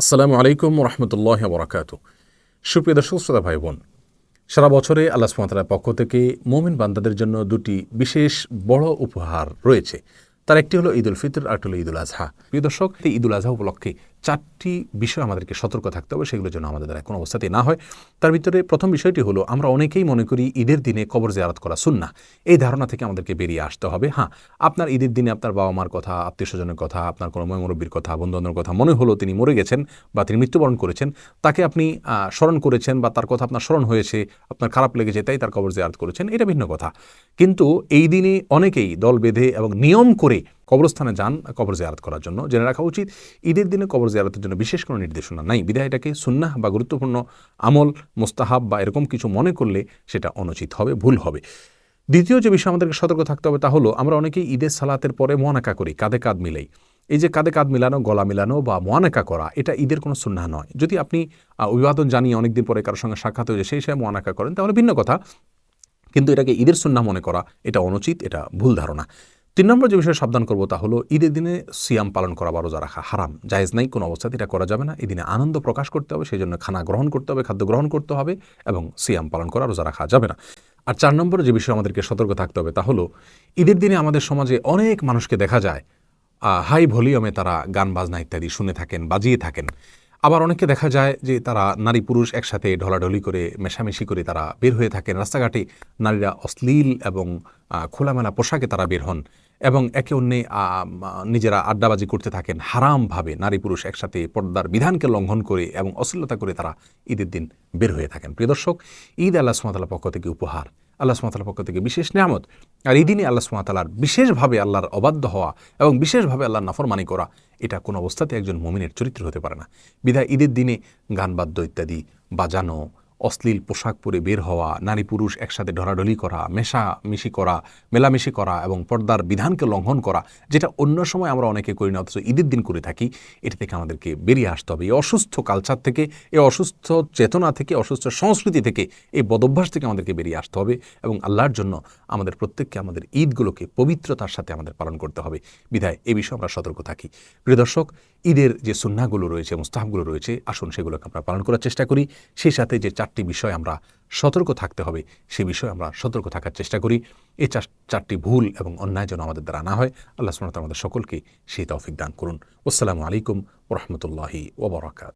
আসসালামু আলাইকুম রহমতুল্লাহ বরাকাত সুপ্রিয় দর্শক, শ্রোতা ভাই বোন সারা বছরে আল্লাহ সুমাতার পক্ষ থেকে মোমিন বান্দাদের জন্য দুটি বিশেষ বড় উপহার রয়েছে। তার একটি হলো ঈদ উল ফিতর, আর একটি হলো ঈদ উল আজহা। প্রিয় দর্শক, এই ঈদ উল আজহা উপলক্ষে চারটি বিষয় আমাদেরকে সতর্ক থাকতে হবে, সেগুলোর জন্য আমাদের দ্বারা কোনো অবস্থাতেই না হয়। তার ভিতরে প্রথম বিষয়টি হলো, আমরা অনেকেই মনে করি ঈদের দিনে কবর জিয়ারত করা সুন্না এই ধারণা থেকে আমাদেরকে বেরিয়ে আসতে হবে। হ্যাঁ আপনার ঈদের দিনে আপনার বাবা মার কথা আত্মীয় স্বজনের কথা, আপনার কোনো ময়মরব্বীর কথা, বন্ধুবান্ধবের কথা মনে হলো তিনি মরে গেছেন বা তিনি মৃত্যুবরণ করেছেন, তাকে আপনি স্মরণ করেছেন বা তার কথা আপনার স্মরণ হয়েছে, আপনার খারাপ লেগেছে, তাই তার কবর জিয়ারত করেছেন, এটা ভিন্ন কথা। কিন্তু এই দিনে অনেকেই দল বেঁধে এবং নিয়ম করে কবরস্থানে যান কবর জিয়ারত করার জন্য। জেনে রাখা উচিত, ঈদের দিনে কবর জিয়ারতের জন্য বিশেষ কোনো নির্দেশনা নাই। বিধায় এটাকে সুন্নাহ বা গুরুত্বপূর্ণ আমল, মোস্তাহাব বা এরকম কিছু মনে করলে সেটা অনুচিত হবে, ভুল হবে। দ্বিতীয় যে বিষয় আমাদেরকে সতর্ক থাকতে হবে তা হলো, আমরা অনেকেই ঈদের সালাতের পরে মোয়ানাকা করি, কাঁধে কাঁধ মিলেই। এই যে কাঁধে কাঁধ মিলানো, গলা মিলানো বা মোয়ানাকা করা, এটা ঈদের কোনো সুন্নাহ নয়। যদি আপনি অভিবাদন জানিয়ে অনেকদিন পরে কারোর সঙ্গে সাক্ষাৎ হয়ে সেই সময় মোয়ানাকা করেন, তাহলে ভিন্ন কথা। কিন্তু এটাকে ঈদের সুন্নাহ মনে করা, এটা অনুচিত, এটা ভুল ধারণা। তিন নম্বর যে বিষয়ে সাবধান করব তা হলো, ঈদের দিনে সিয়াম পালন করা বা রোজা রাখা হারাম। জায়েজ নাই, কোনো অবস্থাতে এটা করা যাবে না। এই দিনে আনন্দ প্রকাশ করতে হবে সেই জন্য খানা গ্রহণ করতে হবে, খাদ্য গ্রহণ করতে হবে এবং সিয়াম পালন করা, রোজা রাখা যাবে না। আর চার নম্বর যে বিষয়ে আমাদেরকে সতর্ক থাকতে হবে তা হলো, ঈদের দিনে আমাদের সমাজে অনেক মানুষকে দেখা যায় হাই ভলিউমে তারা গান, বাজনা ইত্যাদি শুনে থাকেন, বাজিয়ে থাকেন। আবার অনেকে দেখা যায় যে তারা নারী পুরুষ একসাথে ঢলাঢলি করে, মেশামেশি করে তারা বের হয়ে থাকেন। রাস্তাঘাটে নারীরা অশ্লীল এবং খোলামেলা পোশাকে তারা বের হন এবং একে অন্যে নিজেরা আড্ডাবাজি করতে থাকেন হারামভাবে নারী পুরুষ একসাথে পর্দার বিধানকে লঙ্ঘন করে এবং অশ্লীলতা করে তারা ঈদের দিন বের হয়ে থাকেন। প্রিয় দর্শক, ঈদ আল্লাহ সুমাতালার পক্ষ থেকে উপহার। আল্লাহ সুমাতালার পক্ষ থেকে বিশেষ নিয়ামত। আর এই দিনে আল্লাহ সুমাতালার বিশেষভাবে আল্লাহর অবাধ্য হওয়া এবং বিশেষভাবে আল্লাহর নাফরমানি করা, এটা কোনো অবস্থাতে একজন মমিনের চরিত্র হতে পারে না। বিধায় ঈদের দিনে গান বাদ্য ইত্যাদি বাজানো অশ্লীল পোশাক পরে বের হওয়া, নারী পুরুষ একসাথে ঢলাঢলি করা মেশামেশি করা, মেলামেশি করা এবং পর্দার বিধানকে লঙ্ঘন করা, যেটা অন্য সময় আমরা অনেকে করি না, অথচ ঈদের দিন করে থাকি, এটা থেকে আমাদেরকে বেরিয়ে আসতে হবে। এই অসুস্থ কালচার থেকে, এই অসুস্থ চেতনা থেকে, অসুস্থ সংস্কৃতি থেকে, এই বদভ্যাস থেকে আমাদেরকে বেরিয়ে আসতে হবে এবং আল্লাহর জন্য আমাদের প্রত্যেককে আমাদের ঈদগুলোকে পবিত্রতার সাথে আমাদের পালন করতে হবে। বিধায় এ বিষয়ে আমরা সতর্ক থাকি। প্রিয় দর্শক, ঈদের যে সুন্নাগুলো রয়েছে, মুস্তাহাবগুলো রয়েছে, আসুন সেগুলোকে আমরা পালন করার চেষ্টা করি। সেই সাথে যে বিষয় আমরা সতর্ক থাকতে হবে। সে বিষয়ে আমরা সতর্ক থাকার চেষ্টা করি। এই চার- চারটি ভুল এবং অন্যায় যেন আমাদের দ্বারা না হয়, আল্লাহ সুমত আমাদের সকলকে সেই তৌফিক দান করুন। আসসালামু আলাইকুম ওরহমতুল্লাহি ওবরাকাত